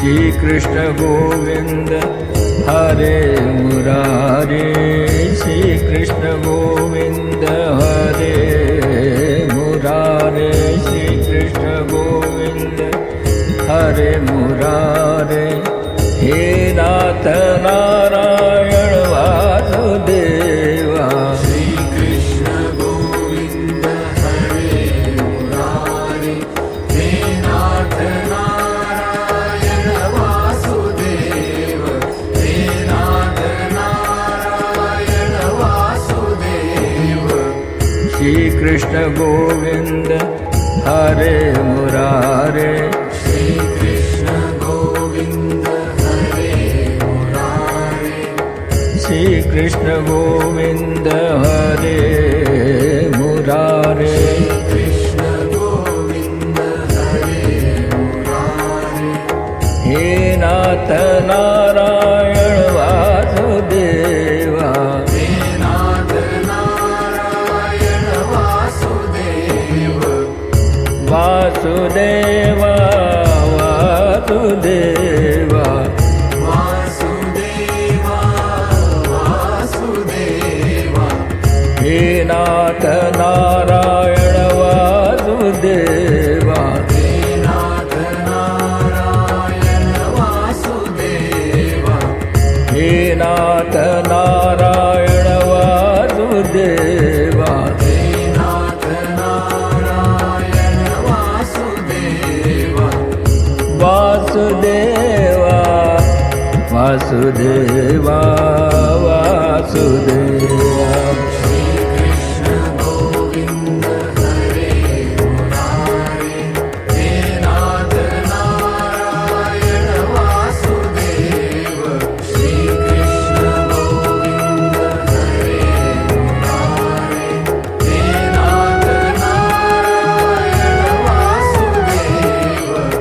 श्रीकृष्ण गोविन्द हरे मुरारे। श्रीकृष्ण गोविन्द हरे मुरारे। श्रीकृष्ण गोविन्द हरे मुरारे श्रीकृष्ण गोविन्द हरे मुरारे। श्रीकृष्ण गोविन्द हरे मुरारे। श्रीकृष्ण गोविन्द हरे मुरारे। कृष्ण गोविन्द हरे मुरारे। हे नाथ वासुदेवा वासुदेवा वासुदेवा वासुदेवा हे नाथ नारायण वासुदेवा वासुदेवा वासुदेवा